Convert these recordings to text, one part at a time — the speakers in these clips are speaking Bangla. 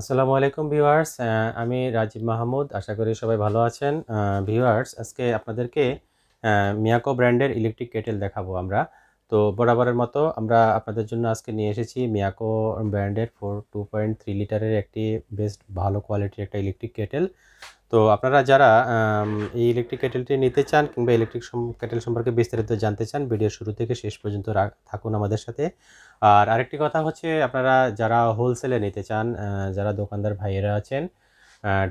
আসসালামু আলাইকুম ভিউয়ার্স আমি রাজীব মাহমুদ, আশা করি সবাই ভালো আছেন। ভিউয়ার্স, আজকে আপনাদেরকে মিয়াকো ব্র্যান্ডের ইলেকট্রিক কেটেল দেখাবো আমরা। তো বরাবরের মতো আমরা আপনাদের জন্য আজকে নিয়ে এসেছি মিয়াকো ব্র্যান্ডের ফোর টু পয়েন্ট থ্রি লিটারের একটি বেস্ট ভালো কোয়ালিটির একটা ইলেকট্রিক কেটেল তো আপনারা যারা এই ইলেকট্রিক কেটেলটি নিতে চান কিংবা ইলেকট্রিক কেটেল সম্পর্কে বিস্তারিত জানতে চান ভিডিও শুরু থেকে শেষ পর্যন্ত থাকুন আমাদের সাথে। আর আরেকটি কথা হচ্ছে, আপনারা যারা হোলসেলে নিতে চান যারা দোকানদার ভাইয়েরা আছেন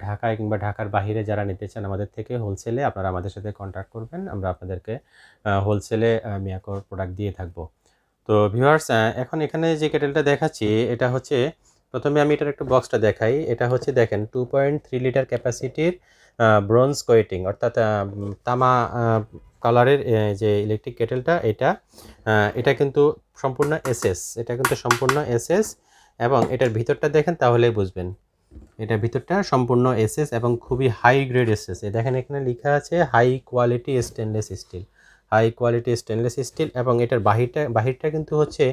ঢাকায় কিংবা ঢাকার বাহিরে যারা নিতে চান আমাদের থেকে হোলসেলে আপনারা আমাদের সাথে কন্ট্যাক্ট করবেন। আমরা আপনাদেরকে হোলসেলে মিয়াকোর প্রোডাক্ট দিয়ে থাকব। তো ভিউয়ার্স এখন এখানে যে কেটেলটা দেখাচ্ছি, এটা হচ্ছে, প্রথমে আমি এটার একটু বক্সটা দেখাই। এটা হচ্ছে দেখেন টু পয়েন্ট থ্রি লিটার ক্যাপাসিটির ব্রোঞ্জ কোয়েটিং অর্থাৎ তামা কালারের যে ইলেকট্রিক কেটেলটা এটা এটা কিন্তু সম্পূর্ণ এসএস এটা কিন্তু সম্পূর্ণ এসএস এবং এটার ভিতরটা দেখেন তাহলেই বুঝবেন। এটার ভিতরটা সম্পূর্ণ এসএস এবং খুবই হাই গ্রেড এসএস দেখেন এখানে লেখা আছে high quality stainless steel high quality stainless steel এবং এটার বাহিরটা বাহিরটা কিন্তু হচ্ছে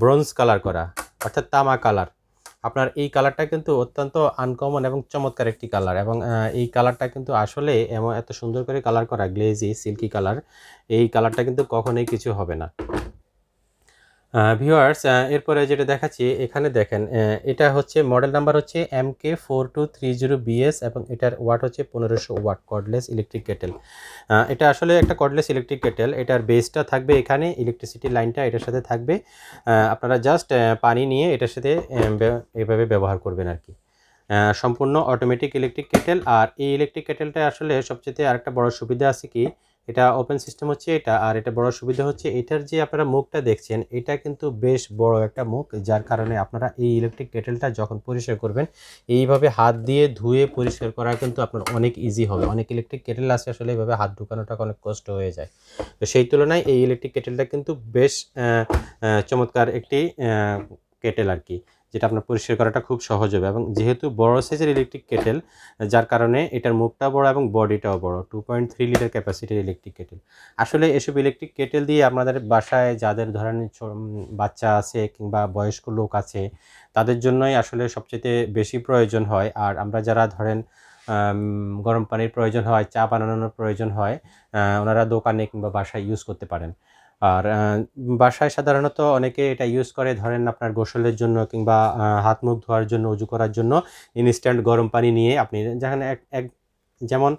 ব্রোঞ্জ কালার করা, অর্থাৎ তামা কালার আপনার এই কালারটা কিন্তু অত্যন্ত আনকমন এবং চমৎকার একটি কালার এবং এই কালারটা কিন্তু আসলে এমন এত সুন্দর করে কালার করা গ্লেজি সিল্কি কালার এই কালারটা কিন্তু কখনোই কিছু হবে না। ভিউয়ার্স এরপরে যেটা দেখাচ্ছি, এখানে দেখেন এটা হচ্ছে মডেল নাম্বার হচ্ছে M K four two three zero B এবং এটার ওয়াট হচ্ছে পনেরোশো ওয়াট কর্ডলেস ইলেকট্রিক কেটেল এটা আসলে একটা কর্ডলেস ইলেকট্রিক কেটেল এটার বেসটা থাকবে এখানে ইলেকট্রিসিটি লাইনটা এটার সাথে থাকবে। আপনারা জাস্ট পানি নিয়ে এটার সাথে এভাবে ব্যবহার করবেন আর কি। সম্পূর্ণ অটোমেটিক ইলেকট্রিক কেটেল আর এই ইলেকট্রিক কেটেলটা আসলে সবচেয়ে আরেকটা বড় সুবিধা আছে কি এটা ওপেন সিস্টেম হচ্ছে এটা, আর এটা বড় সুবিধা হচ্ছে এটার যে আপনারা মুখটা দেখছেন, এটা কিন্তু বেশ বড় একটা মুখ, যার কারণে আপনারা এই ইলেকট্রিক কেটেলটা যখন পরিষ্কার করবেন, এইভাবে হাত দিয়ে ধুয়ে পরিষ্কার করা কিন্তু আপনার অনেক ইজি হবে। অনেক ইলেকট্রিক কেটেল আছে আসলে এইভাবে হাত ঢুকানোটা অনেক কষ্ট হয়ে যায়। তো সেই তুলনায় এই ইলেকট্রিক কেটেলটা কিন্তু বেশ চমৎকার একটি কেটেল আর কি। যেটা আপনার পরিষ্কার করাটা খুব সহজ হবে। এবং যেহেতু বড় সাইজের ইলেকট্রিক কেটেল যার কারণে এটার মুখটা বড় এবং বডিটাও বড় টু পয়েন্ট থ্রি লিটার ক্যাপাসিটির ইলেকট্রিক কেটেল আসলে এসব ইলেকট্রিক কেটেল দিয়ে আপনাদের বাসায় যাদের ধরেন বাচ্চা আছে কিংবা বয়স্ক লোক আছে, তাদের জন্যই আসলে সবচেয়ে বেশি প্রয়োজন হয়। আর আমরা যারা ধরেন গরম পানির প্রয়োজন হয়, চা বানানোর প্রয়োজন হয় ওনারা দোকানে কিংবা বাসায় ইউজ করতে পারেন। আর বাসায় সাধারণত অনেকে এটা ইউজ করে, ধরেন আপনার গোসলের জন্য কিংবা হাত মুখ ধোয়ার জন্য, উজু করার জন্য ইনস্ট্যান্ট গরম পানি নিয়ে আপনি যেখানে এক এক, যেমন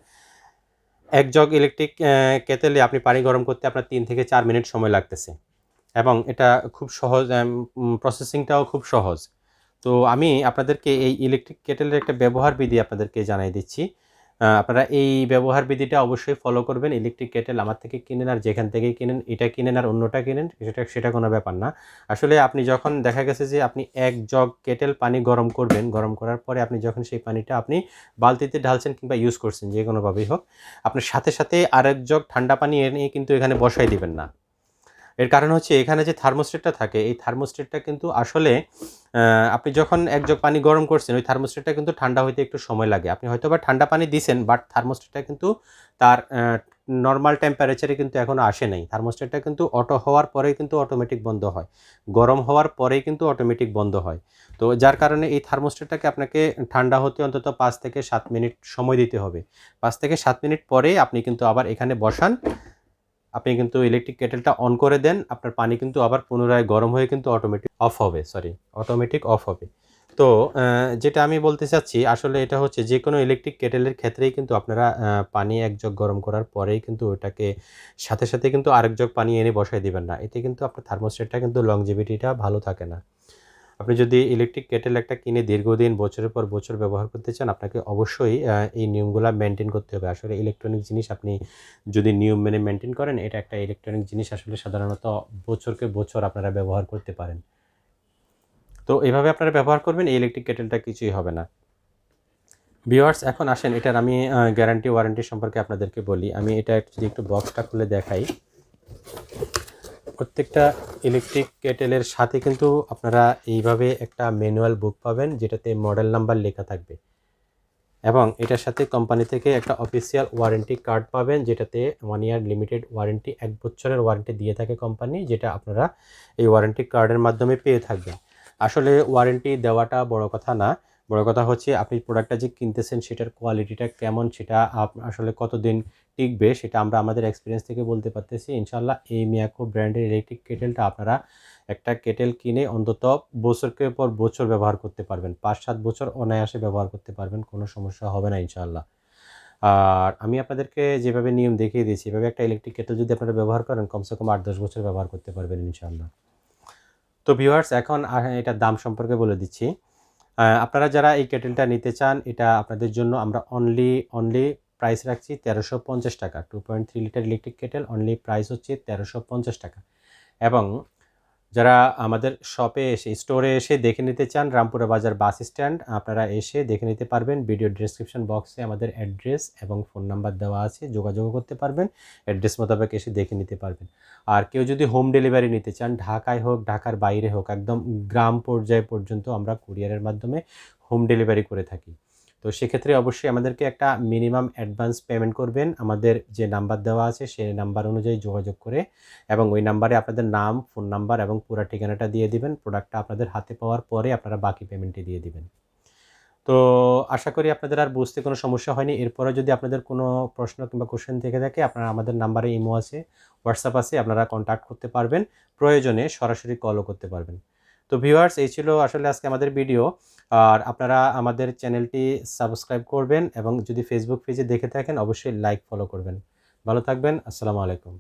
এক জগ ইলেকট্রিক কেতেলে আপনি পানি গরম করতে আপনার তিন থেকে চার মিনিট সময় লাগতেছে। এবং এটা খুব সহজ প্রসেসিংটাও খুব সহজ। তো আমি আপনাদেরকে এই ইলেকট্রিক কেটেলের একটা ব্যবহার বিধি আপনাদেরকে জানাই দিচ্ছি। আপনারা এই ব্যবহার বিধিটা অবশ্যই ফলো করবেন। ইলেকট্রিক কেটেল আমার থেকে কিনেন আর যেখান থেকেই কিনেন, এটা কিনেন আর অন্যটা কিনেন, সেটা সেটা কোনো ব্যাপার না। আসলে আপনি যখন দেখা গেছে যে আপনি এক জগ কেটেল পানি গরম করবেন, গরম করার পরে আপনি যখন সেই পানিটা আপনি বালতিতে ঢালছেন কিংবা ইউজ করছেন, যে কোনোভাবেই হোক, আপনার সাথে সাথে আরেক জগ ঠান্ডা পানি এনে কিন্তু এখানে বসাই দিবেন না। এর কারণ হচ্ছে এখানে যে থার্মোস্টেটটা থাকে, এই থার্মোস্টেটটা কিন্তু আসলে আপনি যখন এক জগ পানি গরম করছেন, ওই থার্মোস্টেটটা কিন্তু ঠান্ডা হইতে একটু সময় লাগে। আপনি হয়তো বা ঠান্ডা পানি দিছেন বাট থার্মোস্টেটটা কিন্তু তার নর্মাল টেম্পারেচারে কিন্তু এখনও আসে নাই। থার্মোস্টেটটা কিন্তু অটো হওয়ার পরেই কিন্তু অটোমেটিক বন্ধ হয়। গরম হওয়ার পরেই কিন্তু অটোমেটিক বন্ধ হয়। তো যার কারণে এই থার্মোস্টেটটাকে আপনাকে ঠান্ডা হতে অন্তত পাঁচ থেকে সাত মিনিট সময় দিতে হবে। পাঁচ থেকে সাত মিনিট পরে আপনি কিন্তু আবার এখানে বসান। আপনি কিন্তু ইলেকট্রিক কেটেলটা অন করে দেন, আপনার পানি কিন্তু আবার পুনরায় গরম হয়ে কিন্তু অটোমেটিক অফ হবে সরি অটোমেটিক অফ হবে। তো যেটা আমি বলতে চাচ্ছি, আসলে এটা হচ্ছে যে কোনো ইলেকট্রিক কেটেলের ক্ষেত্রেই কিন্তু আপনারা পানি এক জগ গরম করার পরেই কিন্তু ওটাকে সাথে সাথে কিন্তু আরেক জগ পানি এনে বসাই দিবেন না। এতে কিন্তু আপনার থার্মোস্টেটটা কিন্তু লংজিভিটিটা ভালো থাকে না। আপনি যদি ইলেকট্রিক কেটেল একটা কিনে দীর্ঘদিন, বছরের পর বছর ব্যবহার করতে চান, আপনাকে অবশ্যই এই নিয়মগুলো মেনটেন করতে হবে। আসলে ইলেকট্রনিক জিনিস আপনি যদি নিয়ম মেনে মেনটেন করেন, এটা একটা ইলেকট্রনিক জিনিস আসলে সাধারণত বছরকে বছর আপনারা ব্যবহার করতে পারেন। তো এভাবে আপনারা ব্যবহার করবেন, এই ইলেকট্রিক কেটেলটা কিছুই হবে না। ভিওয়ার্স এখন আসেন, এটার আমি গ্যারান্টি ওয়ারেন্টি সম্পর্কে আপনাদেরকে বলি। আমি এটা যদি একটু বক্সটা খুলে দেখাই। প্রত্যেকটা ইলেকট্রিক কেটেলের সাথে কিন্তু আপনারা এইভাবে একটা ম্যানুয়াল বুক পাবেন, যেটাতে মডেল নাম্বার লেখা থাকবে। এবং এটার সাথে কোম্পানি থেকে একটা অফিসিয়াল ওয়ারেন্টি কার্ড পাবেন, যেটাতে ওয়ান ইয়ার লিমিটেড ওয়ারেন্টি এক বছরের ওয়ারেন্টি দিয়ে থাকে কোম্পানি যেটা আপনারা এই ওয়ারেন্টি কার্ডের মাধ্যমে পেয়ে থাকবেন। আসলে ওয়ারেন্টি দেওয়াটা বড় কথা না। বড় কথা হচ্ছে আপনি প্রোডাক্টটা যে কিনতেছেন, সেটার কোয়ালিটিটা কেমন, সেটা আসলে কতদিন টিকবে সেটা আমরা আমাদের এক্সপিরিয়েন্স থেকে বলতে পারতেছি। ইনশাল্লাহ এই মিয়াকো ব্র্যান্ডের ইলেকট্রিক কেটেলটা আপনারা একটা কেটেল কিনে অন্তত বছরকে পর বছর ব্যবহার করতে পারবেন। পাঁচ সাত বছর অনায়াসে ব্যবহার করতে পারবেন, কোনো সমস্যা হবে না ইনশাল্লাহ আর আমি আপনাদেরকে যেভাবে নিয়ম দেখিয়ে দিয়েছি, এভাবে একটা ইলেকট্রিক কেটেল যদি আপনারা ব্যবহার করেন, কমসে কম আট দশ বছর ব্যবহার করতে পারবেন ইনশাল্লাহ তো ভিউয়ার্স এখন এটার দাম সম্পর্কে বলে দিচ্ছি। আপনারা যারা এই কেটেলটা নিতে চান, এটা আপনাদের জন্য আমরা অনলি অনলি প্রাইস রাখছি তেরোশো পঞ্চাশ টাকা। Two point three litre electric kettle only price হচ্ছে তেরোশো পঞ্চাশ টাকা। এবং যারা আমাদের শপে এসে স্টোরে এসে দেখে নিতে চান রামপুরা বাজার বাস স্ট্যান্ড আপনারা এসে দেখে নিতে পারবেন। ভিডিও ডেসক্রিপশন বক্সে আমাদের অ্যাড্রেস এবং ফোন নাম্বার দেওয়া আছে, যোগাযোগ করতে পারবেন। অ্যাড্রেস মোতাবেক এসে দেখে নিতে পারবেন। আর কেউ যদি হোম ডেলিভারি নিতে চান, ঢাকায় হোক, ঢাকার বাইরে হোক, একদম গ্রাম পর্যায় পর্যন্ত আমরা কুরিয়ারের মাধ্যমে হোম ডেলিভারি করে থাকি। তো সেক্ষেত্রে অবশ্যই আমাদেরকে একটা মিনিমাম অ্যাডভান্স পেমেন্ট করবেন। আমাদের যে নাম্বার দেওয়া আছে, সেই নাম্বার অনুযায়ী যোগাযোগ করে এবং ওই নাম্বারে আপনাদের নাম ফোন নাম্বার এবং পুরো ঠিকানাটা দিয়ে দিবেন। প্রোডাক্টটা আপনাদের হাতে পাওয়ার পরে আপনারা বাকি পেমেন্টটি দিয়ে দিবেন। তো আশা করি আপনাদের আর বুঝতে কোনো সমস্যা হয়নি। এরপরে যদি আপনাদের কোনো প্রশ্ন কিংবা কোশ্চেন থেকে থাকে, আপনারা আমাদের নাম্বারে ইমো আছে হোয়াটসঅ্যাপ আছে, আপনারা কন্ট্যাক্ট করতে পারবেন। প্রয়োজনে সরাসরি কলও করতে পারবেন। তো ভিউয়ার্স এই ছিল আসলে আজকে আমাদের ভিডিও আর আপনারা আমাদের চ্যানেলটি সাবস্ক্রাইব করবেন এবং যদি ফেসবুক পেজে দেখে থাকেন, অবশ্যই লাইক ফলো করবেন। ভালো থাকবেন, আসসালামু আলাইকুম।